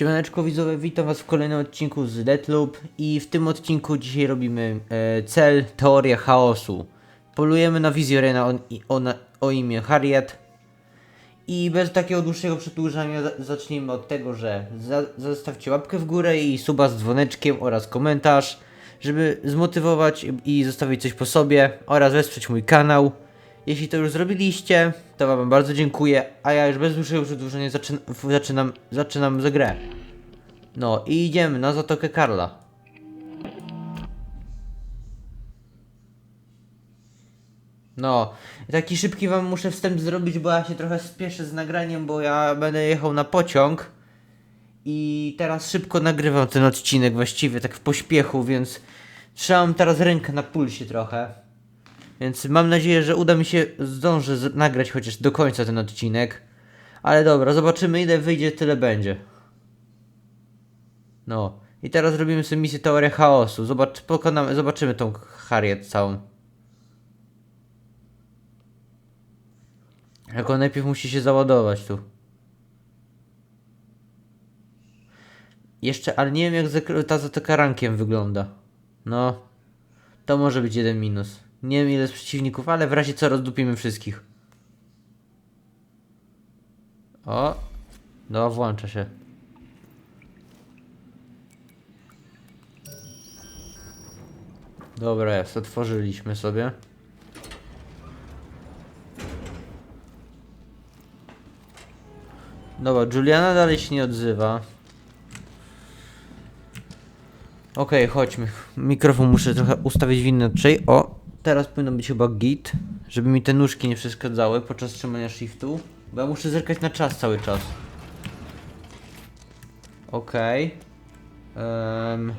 Siemaneczko widzowie, witam was w kolejnym odcinku z Deathloop i w tym odcinku dzisiaj robimy e, cel Teoria Chaosu. Polujemy na wizjorena o, o, o imię Harriet i bez takiego dłuższego przedłużania za- zacznijmy od tego, że za, zostawcie łapkę w górę i suba z dzwoneczkiem oraz komentarz, żeby zmotywować i zostawić coś po sobie oraz wesprzeć mój kanał. Jeśli to już zrobiliście, to wam bardzo dziękuję, a ja już bez dłuższego przedłużenia zaczyn zaczynam, zaczynam za grę. No i idziemy na Zatokę Karla. No, taki szybki wam muszę wstęp zrobić, bo ja się trochę spieszę z nagraniem, bo ja będę jechał na pociąg. I teraz szybko nagrywam ten odcinek właściwie tak w pośpiechu, więc trzymam teraz rękę na pulsie trochę. Więc mam nadzieję, że uda mi się zdążę nagrać chociaż do końca ten odcinek. Ale dobra, zobaczymy ile wyjdzie, tyle będzie. No. I teraz robimy sobie misję Teoria Chaosu. Zobacz, pokonamy, zobaczymy tą Harriet całą. Tylko najpierw musi się załadować tu. Jeszcze, ale nie wiem jak ta zatoka rankiem wygląda. No. To może być jeden minus. Nie wiem ile jest przeciwników, ale w razie co rozdupimy wszystkich. O. No, włącza się. Dobra, jest, otworzyliśmy sobie. Dobra, Juliana dalej się nie odzywa. Okej, chodźmy. Mikrofon muszę trochę ustawić w inaczej. O, teraz powinno być chyba git, żeby mi te nóżki nie przeszkadzały podczas trzymania shiftu. Bo ja muszę zerkać na czas cały czas. Okej. Em.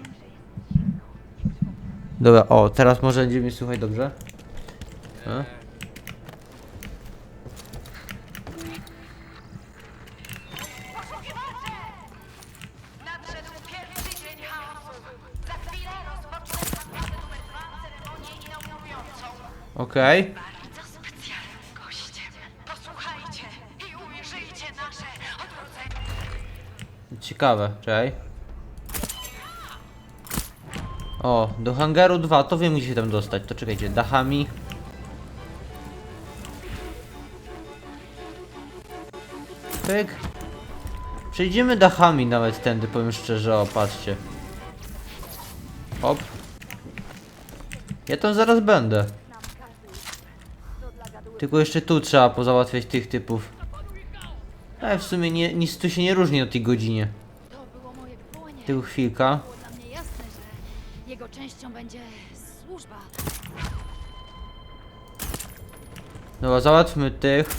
Dobra, o, teraz może będzie mnie słuchać dobrze. A? Okej. Bardzo specjalnym gościem. Posłuchajcie i ujrzyjcie nasze odrodzenie. Ciekawe, czekaj. O, do hangaru 2, to wiem gdzie się tam dostać. To czekajcie, dachami. Pyk. Przejdziemy dachami nawet tędy, powiem szczerze, o, patrzcie. Hop. Ja tam zaraz będę. Tylko jeszcze tu trzeba pozałatwiać tych typów. Ale w sumie nie, nic tu się nie różni o tej godzinie. Tył chwilka. Jego częścią będzie służba. Dobra, załatwmy tych.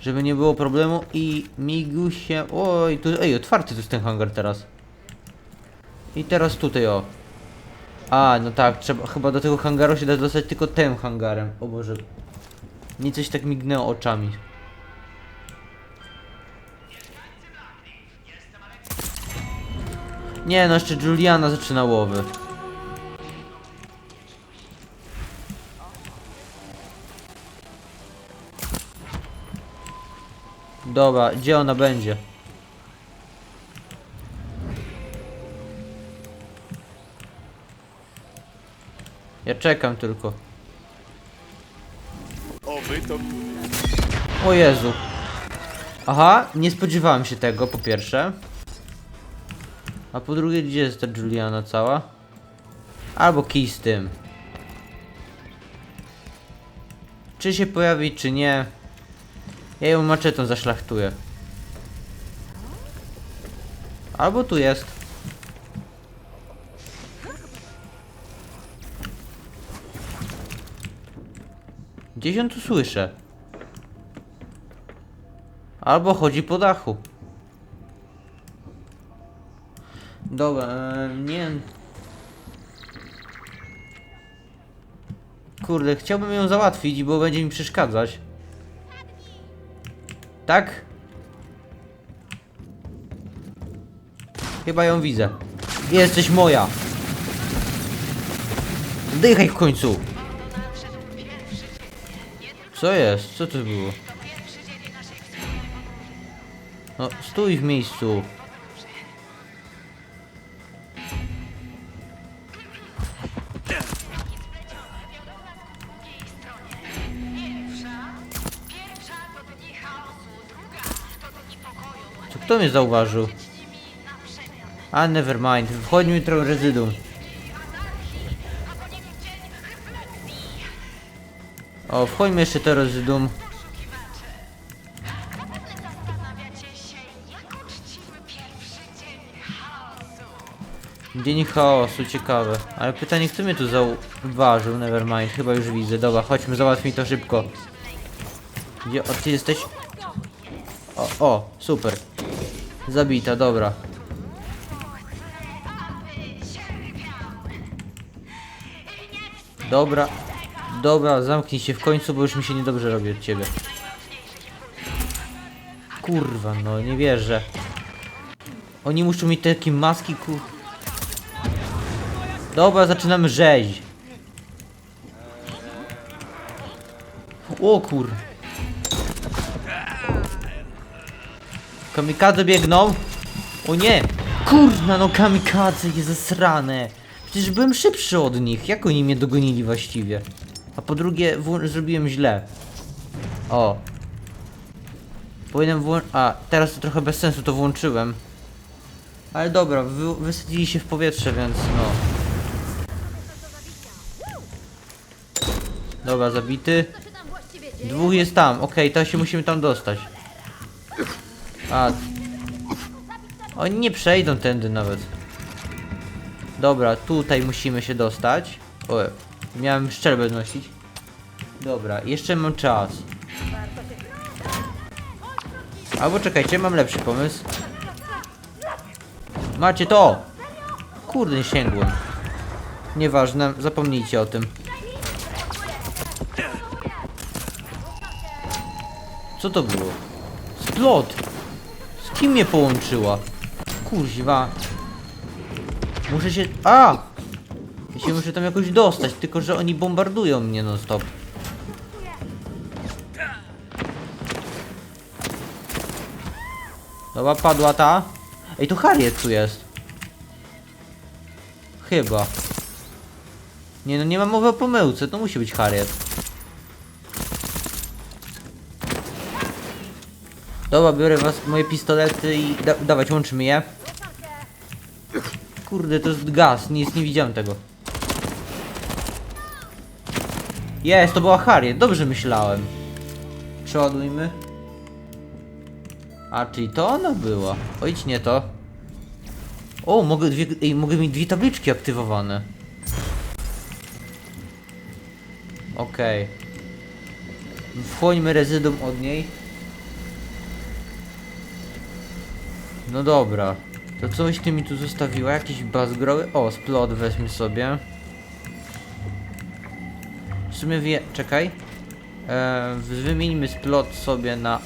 Żeby nie było problemu i migusie. Oj, tu. Ej, otwarty tu jest ten hangar teraz. I teraz tutaj o. A, no tak, trzeba chyba do tego hangaru się da dostać tylko tym hangarem. O Boże. Nie coś tak mignęło oczami. Nie, no jeszcze Juliana zaczyna łowy. Dobra, gdzie ona będzie? Ja czekam tylko. Oby to O Jezu. Aha, nie spodziewałem się tego, po pierwsze. A po drugie, gdzie jest ta Juliana cała? Albo kij z tym. Czy się pojawi, czy nie? Ja ją maczetą zaszlachtuję. Albo tu jest. Gdzieś ją tu słyszę. Albo chodzi po dachu. Dobra, e, nie. Kurde, chciałbym ją załatwić, bo będzie mi przeszkadzać. Tak? Chyba ją widzę. Jesteś moja. Dychaj w końcu. Co jest? Co to było? No, stój w miejscu. Czy kto mnie zauważył? A nevermind, wchodźmy trochę rezyduum. O, wchodźmy jeszcze jak uczcimy pierwszy dzień chaosu. Ciekawe. Ale pytanie, kto mnie tu zauważył? Nevermind, chyba już widzę. Dobra, chodźmy, załatwmy to szybko. Gdzie, o, ty jesteś? O, o, super. Zabita, dobra. Dobra, dobra, zamknij się w końcu, bo już mi się niedobrze robi od ciebie. Kurwa, no nie wierzę. Oni muszą mieć takie maski, kur... Dobra, zaczynamy rzeź. O kur... Kamikadze biegną. O nie! Kurna, no kamikadze jest zasrane. Przecież byłem szybszy od nich. Jak oni mnie dogonili właściwie? A po drugie, zrobiłem źle. O. Powinienem włączyć... A, teraz to trochę bez sensu to włączyłem. Ale dobra, wy, wysadzili się w powietrze, więc no. Dobra, zabity. Dwóch jest tam, okej, to się musimy tam dostać. A. Oni nie przejdą tędy nawet. Dobra, tutaj musimy się dostać. O, miałem szczerbę nosić. Dobra, jeszcze mam czas. Albo czekajcie, mam lepszy pomysł. Macie to! Kurde, nie sięgłem. Nieważne, zapomnijcie o tym. Co to było? Splot! Z kim mnie połączyła? Kuźwa. Muszę się... A! Się muszę tam jakoś dostać, tylko że oni bombardują mnie non stop. Dobra, padła ta. Ej, to Harriet tu jest. Chyba. Nie no, nie ma mowy o pomyłce, to musi być Harriet. Dobra, biorę was, moje pistolety i da dawać, łączymy je. Kurde, to jest gaz, nic nie widziałem tego. Jest, to była Harriet, dobrze myślałem. Przeładujmy. A, czyli to ona była. Ojć nie to. O, mogę, dwie, ej, mogę mieć dwie tabliczki aktywowane. Okej. Wchłońmy rezydum od niej. No dobra. To coś ty mi tu zostawiła? Jakieś bazgroły? O, splot weźmy sobie. Sumie wie... Czekaj. Eee, wymieńmy splot sobie na...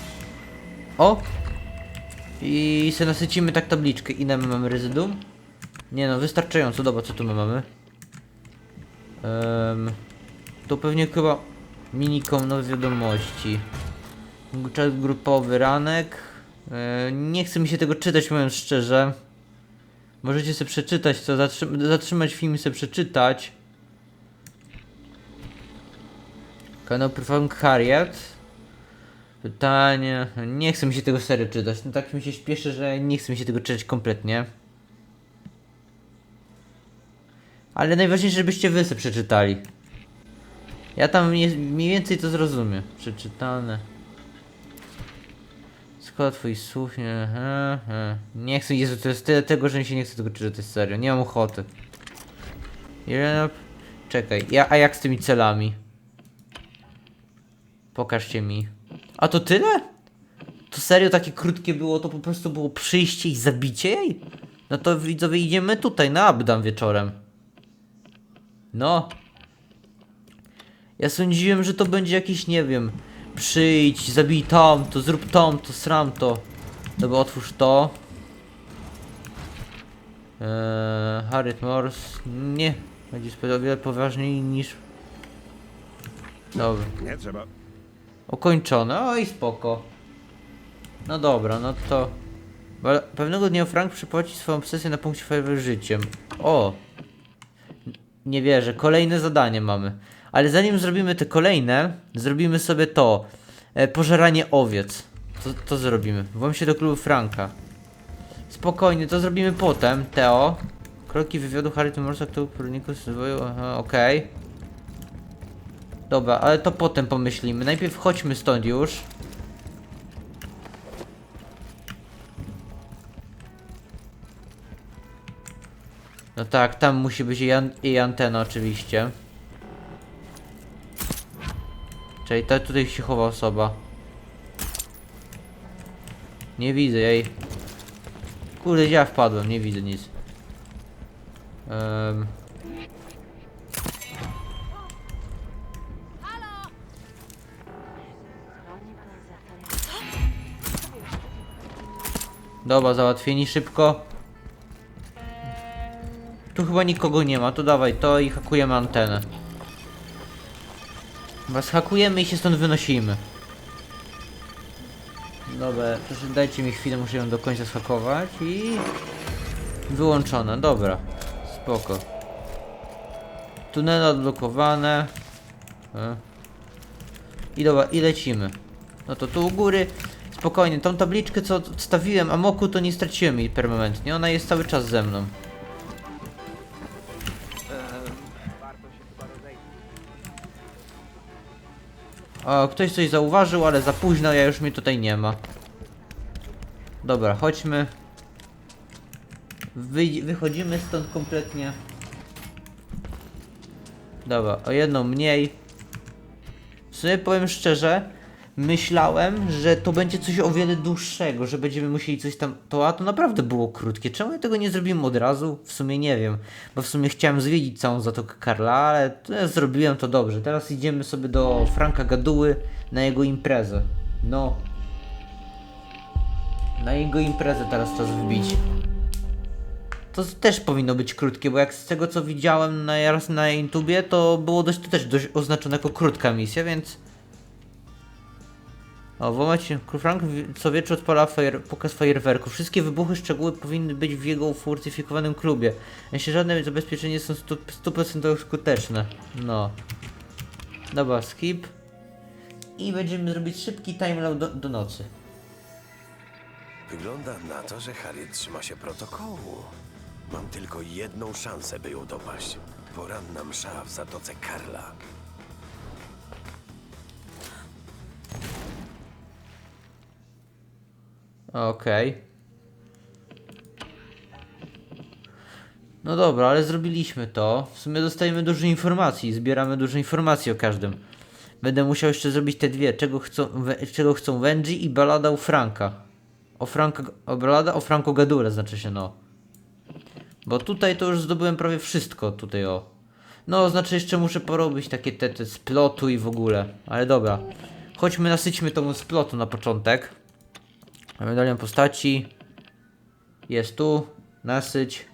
O! I se nasycimy tak tabliczkę. Ile my mamy rezydum? Nie no, wystarczająco. Dobra, co tu my mamy? To pewnie chyba minikom nowe wiadomości. Czat grupowy ranek. E, nie chce mi się tego czytać, mówiąc szczerze. Możecie sobie przeczytać zatrzym zatrzymać film i sobie przeczytać. Kanał Frank Harriet. Pytanie. Nie chce mi się tego serio czytać. No tak mi się śpieszy, że nie chce mi się tego czytać kompletnie. Ale najważniejsze, żebyście wy sobie przeczytali. Ja tam mniej, więcej to zrozumiem. Przeczytane. Skład twoich słów, nie, nie chcę, Jezu, to jest tyle tego, że mi się nie chce tego czytać serio, nie mam ochoty. Czekaj, ja, a jak z tymi celami? Pokażcie mi. A to tyle? To serio takie krótkie było, to po prostu było przyjście i zabicie jej? No to widzowie idziemy tutaj na Abdam wieczorem. No. Ja sądziłem, że to będzie jakiś, nie wiem, przyjdź, zabij tam, to zrób tam, to sram to. Dobra, otwórz to. Eee, Harriet Morse, nie, będzie o wiele poważniej niż... Dobra, Nie trzeba. Ukończone, oj spoko. No dobra, no to... Pewnego dnia Frank przypłaci swoją obsesję na punkcie fajowy życiem. O! Nie wierzę, kolejne zadanie mamy. Ale zanim zrobimy te kolejne, zrobimy sobie to. E, pożeranie owiec. To, to zrobimy. Włam się do klubu Franka. Spokojnie, to zrobimy potem, Teo. Kroki wywiadu Harry Timorsa, kto rozwoju, aha, okej. Dobra, ale to potem pomyślimy. Najpierw chodźmy stąd już. No tak, tam musi być i, an i antena oczywiście. Czyli ta tutaj się chowa osoba. Nie widzę jej. Kurde, ja wpadłem? Nie widzę nic. Um. Dobra, załatwieni szybko. Tu chyba nikogo nie ma, to dawaj to i hakujemy antenę. Chyba schakujemy i się stąd wynosimy. Dobra, proszę dajcie mi chwilę, muszę ją do końca schakować i... Wyłączone, dobra. Spoko. Tunele odblokowane. E. I dobra, i lecimy. No to tu u góry, spokojnie, tą tabliczkę co odstawiłem Amoku to nie straciłem jej permanentnie, ona jest cały czas ze mną. O, ktoś coś zauważył, ale za późno, ja już mnie tutaj nie ma. Dobra, chodźmy. Wyjdź, wychodzimy stąd kompletnie. Dobra, o jedną mniej. W sumie powiem szczerze, myślałem, że to będzie coś o wiele dłuższego, że będziemy musieli coś tam. To a to naprawdę było krótkie. Czemu ja tego nie zrobiłem od razu? W sumie nie wiem, bo w sumie chciałem zwiedzić całą Zatokę Karla, ale to zrobiłem to dobrze. Teraz idziemy sobie do Franka Gaduły na jego imprezę. No. Na jego imprezę teraz czas wbić. To też powinno być krótkie, bo jak z tego co widziałem na, na YouTubie, to było dość, to też dość oznaczone jako krótka misja, więc... O, w momencie Frank co wieczór odpala fajer, pokaz fajerwerków. Wszystkie wybuchy, szczegóły powinny być w jego ufortyfikowanym klubie. Jeśli żadne zabezpieczenie są stu- 100% skuteczne. No. Dobra, skip. I będziemy zrobić szybki timeline do, do nocy. Wygląda na to, że Harriet trzyma się protokołu. Mam tylko jedną szansę, by ją dopaść. Poranna msza w zatoce Karla. Okej. No dobra, ale zrobiliśmy to. W sumie dostajemy dużo informacji, zbieramy dużo informacji o każdym. Będę musiał jeszcze zrobić te dwie, czego chcą, czego chcą Wenji i balada u Franka. O Franka, o balada o Franku Gadule znaczy się no. Bo tutaj to już zdobyłem prawie wszystko, tutaj o. No, znaczy jeszcze muszę porobić takie te, te splotu i w ogóle. Ale dobra. Chodźmy, nasyćmy tą splotu na początek. Medalion postaci. Jest tu. Nasyć.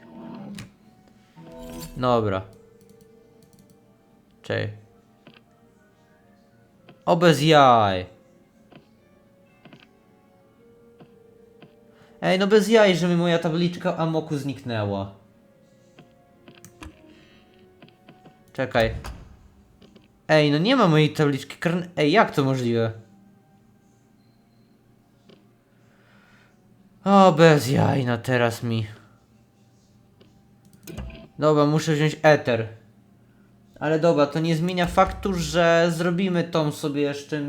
Dobra. Czej. O bez jaj. Ej, no bez jaj, że mi moja tabliczka Amoku zniknęła. Czekaj. Ej, no nie ma mojej tabliczki karn... Ej, jak to możliwe? O, bez jaj, no teraz mi. Dobra, muszę wziąć Ether. Ale dobra, to nie zmienia faktu, że zrobimy tą sobie jeszcze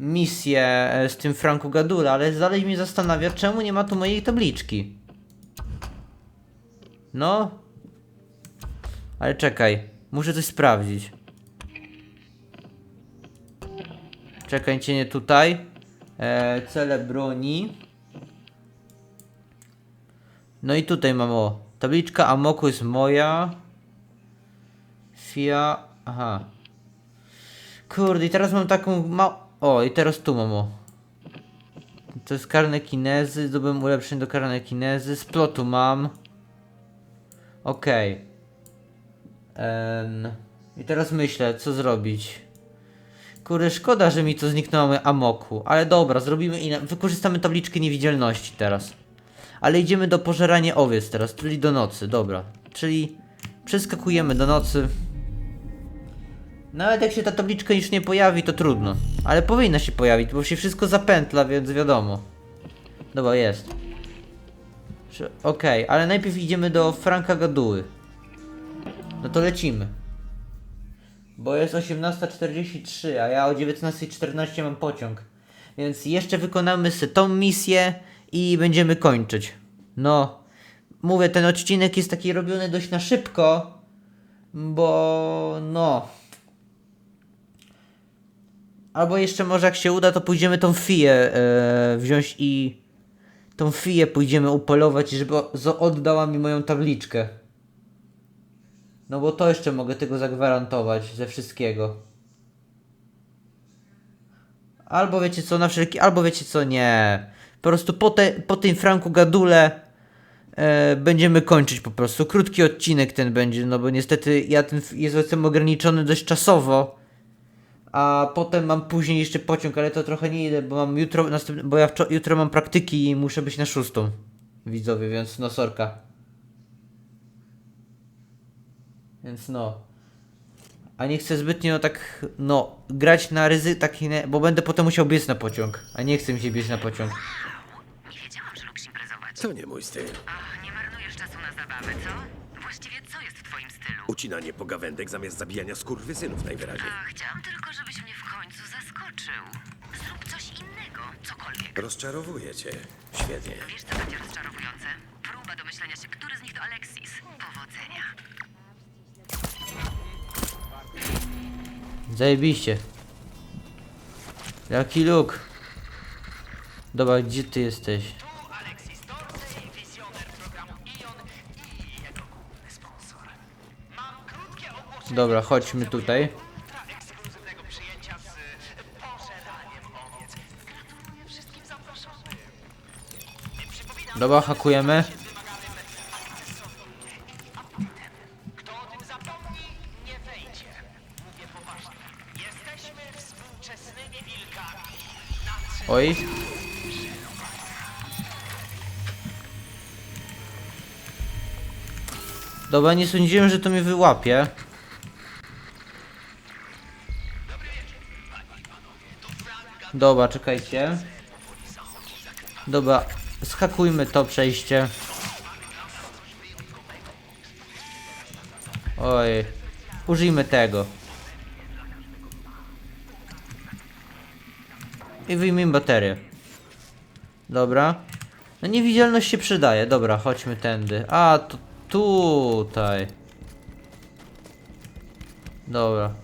misję e, z tym Franku Gadula, ale dalej mnie zastanawia, czemu nie ma tu mojej tabliczki. No. Ale czekaj, muszę coś sprawdzić. Czekajcie, nie tutaj. E, cele broni. No i tutaj mam o. Tabliczka Amoku jest moja. Fia. Aha. Kurde, i teraz mam taką ma... O, i teraz tu mam o. To jest karne kinezy. Zdobyłem ulepszenie do karnej kinezy. Splotu mam. Okej. Em, I teraz myślę, co zrobić. Kurde, szkoda, że mi to zniknęło Amoku. Ale dobra, zrobimy inna... Wykorzystamy tabliczkę niewidzialności teraz. Ale idziemy do pożerania owiec teraz, czyli do nocy, dobra. Czyli przeskakujemy do nocy. Nawet jak się ta tabliczka już nie pojawi, to trudno. Ale powinna się pojawić, bo się wszystko zapętla, więc wiadomo. Dobra, jest. Okej, ale najpierw idziemy do Franka Gaduły. No to lecimy. Bo jest 18.43, a ja o 19.14 mam pociąg. Więc jeszcze wykonamy sobie tą misję i będziemy kończyć. No, mówię, ten odcinek jest taki robiony dość na szybko, bo no. Albo jeszcze może jak się uda, to pójdziemy tą fiję e, wziąć i tą fiję pójdziemy upolować, żeby oddała mi moją tabliczkę. No bo to jeszcze mogę tego zagwarantować ze wszystkiego. Albo wiecie co, na wszelki, albo wiecie co, nie. Po prostu po, te, po tym Franku Gadule e, będziemy kończyć po prostu. Krótki odcinek ten będzie, no bo niestety ja ten jestem ograniczony dość czasowo. A potem mam później jeszcze pociąg, ale to trochę nie idę, bo mam jutro, następny, bo ja jutro mam praktyki i muszę być na szóstą. Widzowie, więc no sorka. Więc no. A nie chcę zbytnio tak, no, grać na ryzy, taki, bo będę potem musiał biec na pociąg. A nie chcę mi się biec na pociąg. Nie wiedziałam, że lubisz imprezować. To nie mój styl. Ach, nie marnujesz czasu na zabawę, co? Właściwie co jest w twoim stylu? Ucinanie pogawędek zamiast zabijania skurwysynów najwyraźniej. A, chciałam tylko, żebyś mnie w końcu zaskoczył. Zrób coś innego, cokolwiek. Rozczarowuję cię. Świetnie. Wiesz, co będzie rozczarowujące? Próba domyślenia się, który z nich to Alexis. Powodzenia. Zajebiście. Jaki look. Dobra, gdzie ty jesteś? Poważnie. Jesteśmy współczesnymi wilkami. Nadszedł Oj. Dobra, nie sądziłem, że to mnie wyłapie. Dobra, czekajcie. Dobra, skakujmy to przejście. Oj, użyjmy tego. I wyjmijmy baterię. Dobra. No niewidzialność się przydaje. Dobra, chodźmy tędy. A, to tutaj. Dobra.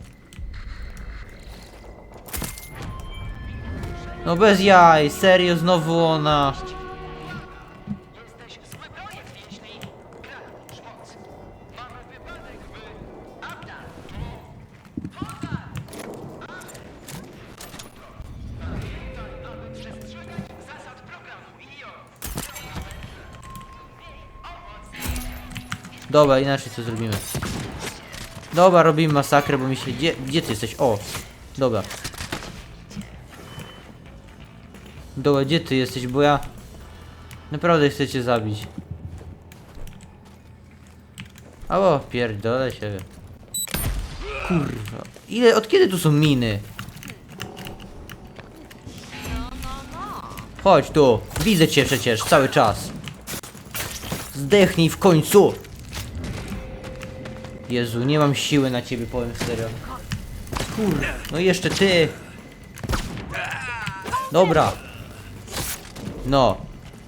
No bez jaj, serio, znowu ona. Dobra, inaczej co zrobimy. Dobra, robimy masakrę, bo mi gdzie ty jesteś? O! Dobra. Dobra, gdzie ty jesteś, bo ja... Naprawdę chcę cię zabić. Albo pierdolę się. Kurwa. Ile, od kiedy tu są miny? Chodź tu. Widzę cię przecież cały czas. Zdechnij w końcu. Jezu, nie mam siły na ciebie, powiem serio. Kur... No jeszcze ty. Dobra. No.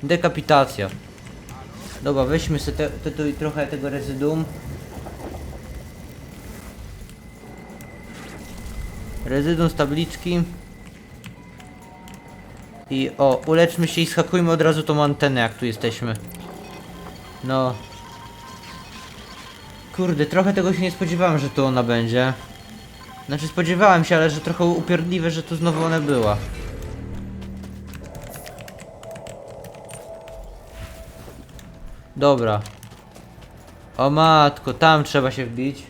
Dekapitacja. Dobra, weźmy sobie te, te, tu trochę tego rezydum. Rezydum z tabliczki. I o, uleczmy się i skakujmy od razu tą antenę, jak tu jesteśmy. No. Kurde, trochę tego się nie spodziewałem, że tu ona będzie. Znaczy spodziewałem się, ale że trochę upierdliwe, że tu znowu ona była. Dobra. O matko, tam trzeba się wbić.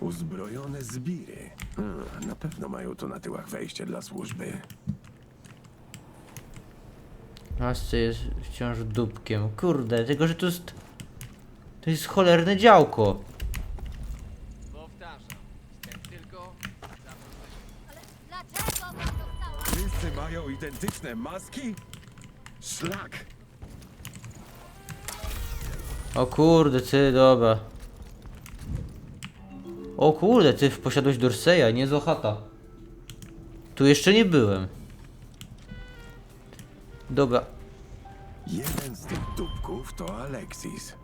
Uzbrojone zbiry. Hmm, na pewno mają tu na tyłach wejście dla służby. Masce jest wciąż dupkiem. Kurde, tylko że to jest... To jest cholerne działko. Dlaczego wam została? Wszyscy mają identyczne maski? Szlak! O kurde, ty, dobra. O kurde, ty posiadłeś Dorseya, niezła chata. Tu jeszcze nie byłem. Dobra. Jeden z tych dupków to Alexis.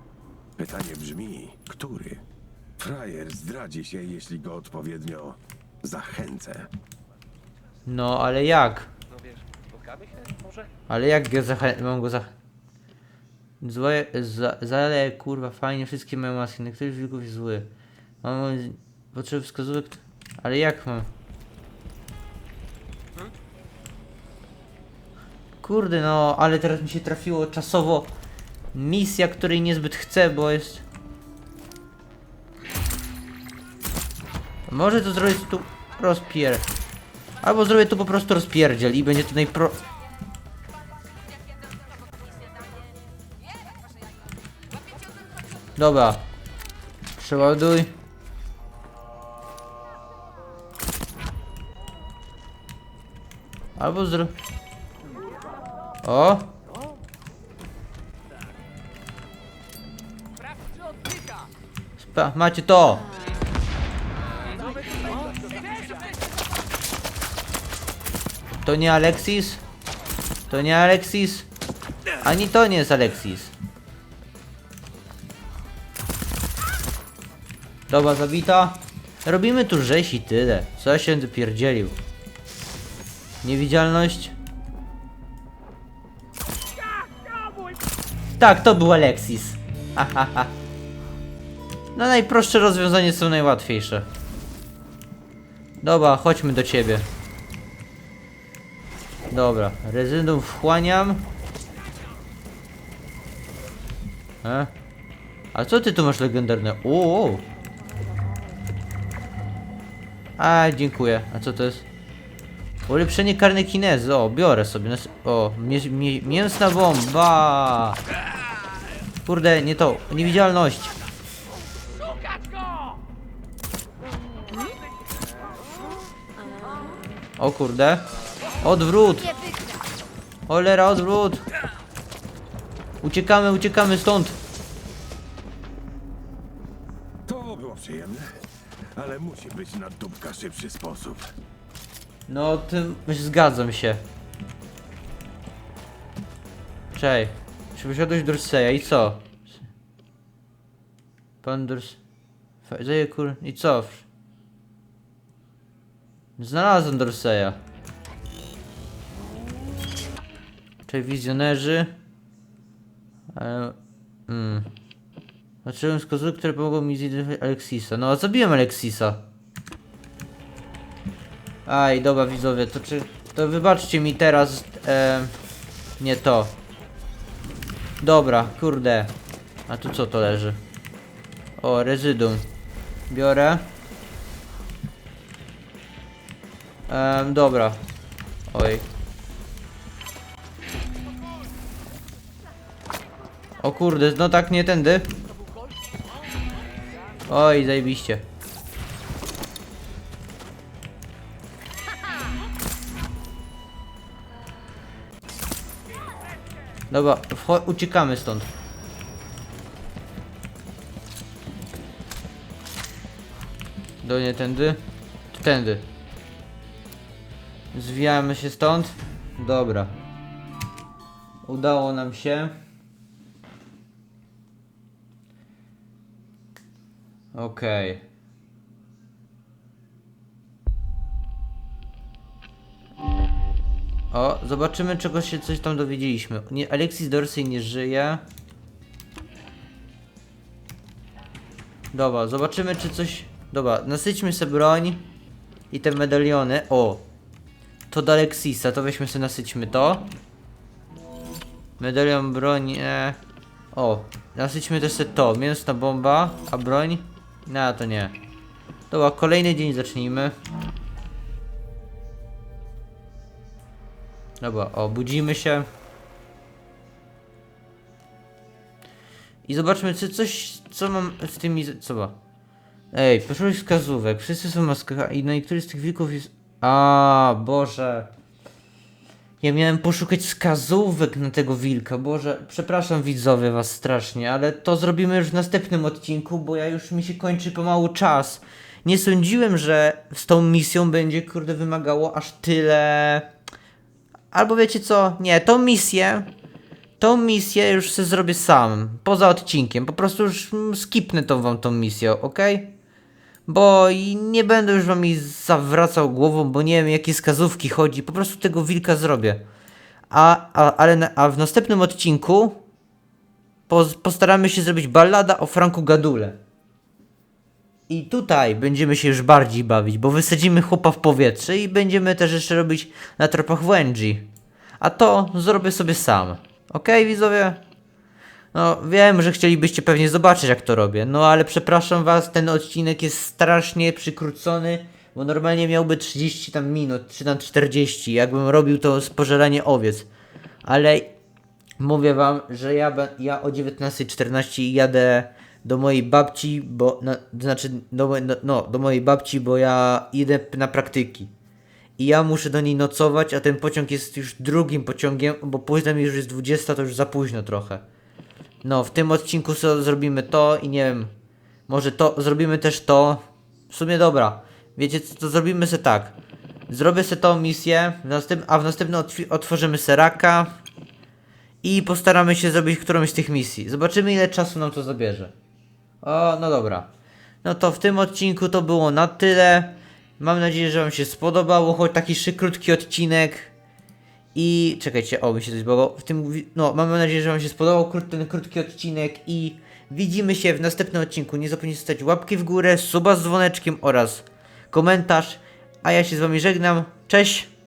Pytanie brzmi, który? Frajer zdradzi się, jeśli go odpowiednio zachęcę. No, ale jak? No wiesz, spotkamy się może? Ale jak go zachę... mam go zach... Złe... Za... Zale, kurwa, fajnie, wszystkie mają maski, na których wilków jest zły. Mam potrzeby wskazówek... Ale jak mam? Kurde, no, ale teraz mi się trafiło czasowo misja, której niezbyt chcę, bo jest... Może to zrobić tu rozpier... Albo zrobię tu po prostu rozpierdziel i będzie to najpro... Dobra. Przeładuj. Albo zro... O! Spa macie to! To nie Alexis? To nie Alexis? Ani to nie jest Alexis. Dobra, zabita. Robimy tu rzeź i tyle. Co ja się będę pierdzielił? Niewidzialność. Tak, to był Alexis. No najprostsze rozwiązanie są najłatwiejsze. Dobra, chodźmy do ciebie. Dobra, rezydum wchłaniam. E? A co ty tu masz legendarne? O! A, dziękuję. A co to jest? Ulepszenie karny kinezy. O, biorę sobie. O, mięsna bomba. Kurde, nie to. Niewidzialność. O kurde. Odwrót. Cholera, odwrót. Uciekamy, uciekamy stąd. Ale musi być na dupka szybszy sposób. No, tym zgadzam się. Czej. Czy wysiadłeś Dorseya i co? Pan Dors... Zaje kur... I co? Znalazłem Dorseya. Czej, wizjonerzy. Ale... Mm. Zacząłem wskazówek, które pomogą mi zidentyfikować Alexisa. No, zabiłem Alexisa. Aj, dobra widzowie, to czy... To wybaczcie mi teraz, e, nie to. Dobra, kurde. A tu co to leży? O, rezydum. Biorę. Em, dobra. Oj. O kurde, no tak nie tędy. Oj, zajebiście. Dobra, uciekamy stąd. Do nie tędy? Tędy. Zwijamy się stąd. Dobra. Udało nam się. Okej. O, zobaczymy czego się coś tam dowiedzieliśmy. Nie, Alexis Dorsey nie żyje. Dobra, zobaczymy czy coś... Dobra, nasyćmy sobie broń i te medaliony. O! To do Alexisa, to weźmy sobie nasyćmy to. Medalion broń... E... O, nasyćmy też sobie to. Mięsna bomba, a broń? No, to nie. Dobra, kolejny dzień zacznijmy. Dobra, obudzimy się. I zobaczmy, czy coś, co mam z tymi, co ma. Ej, proszę wskazówek, wszyscy są maskach i na niektórych z tych wilków jest... A, Boże. Ja miałem poszukać wskazówek na tego wilka. Boże, przepraszam widzowie was strasznie, ale to zrobimy już w następnym odcinku, bo ja już mi się kończy pomału czas. Nie sądziłem, że z tą misją będzie kurde wymagało aż tyle. Albo wiecie co? Nie, tą misję. Tą misję już sobie zrobię sam. Poza odcinkiem. Po prostu już skipnę tą wam tą misję, ok? Bo i nie będę już wam zawracał głową, bo nie wiem jakie wskazówki chodzi. Po prostu tego wilka zrobię. A, a, ale na, a w następnym odcinku po, postaramy się zrobić ballada o Franku Gadule. I tutaj będziemy się już bardziej bawić, bo wysadzimy chłopa w powietrze i będziemy też jeszcze robić na tropach Wenji. A to zrobię sobie sam. Okej, widzowie? No, wiem, że chcielibyście pewnie zobaczyć, jak to robię. No, ale przepraszam was, ten odcinek jest strasznie przykrócony, bo normalnie miałby 30 tam minut, czy tam 40, jakbym robił to z pożeranie owiec. Ale mówię wam, że ja, ja o 19.14 jadę do mojej babci, bo, na, znaczy, do, no, no, do mojej babci, bo ja idę na praktyki. I ja muszę do niej nocować, a ten pociąg jest już drugim pociągiem, bo później już jest 20, to już za późno trochę. No, w tym odcinku so, zrobimy to i nie wiem, może to, zrobimy też to. W sumie dobra, wiecie co, to zrobimy se tak. Zrobię se tą misję, w następ, a w następnym otworzymy seraka i postaramy się zrobić którąś z tych misji. Zobaczymy ile czasu nam to zabierze. O, no dobra. No to w tym odcinku to było na tyle. Mam nadzieję, że Wam się spodobało, choć taki krótki odcinek. I czekajcie, o mi się coś było. W tym, no, mam nadzieję, że Wam się spodobał krót, ten krótki odcinek i widzimy się w następnym odcinku. Nie zapomnijcie zostawić łapki w górę, suba z dzwoneczkiem oraz komentarz. A ja się z Wami żegnam. Cześć!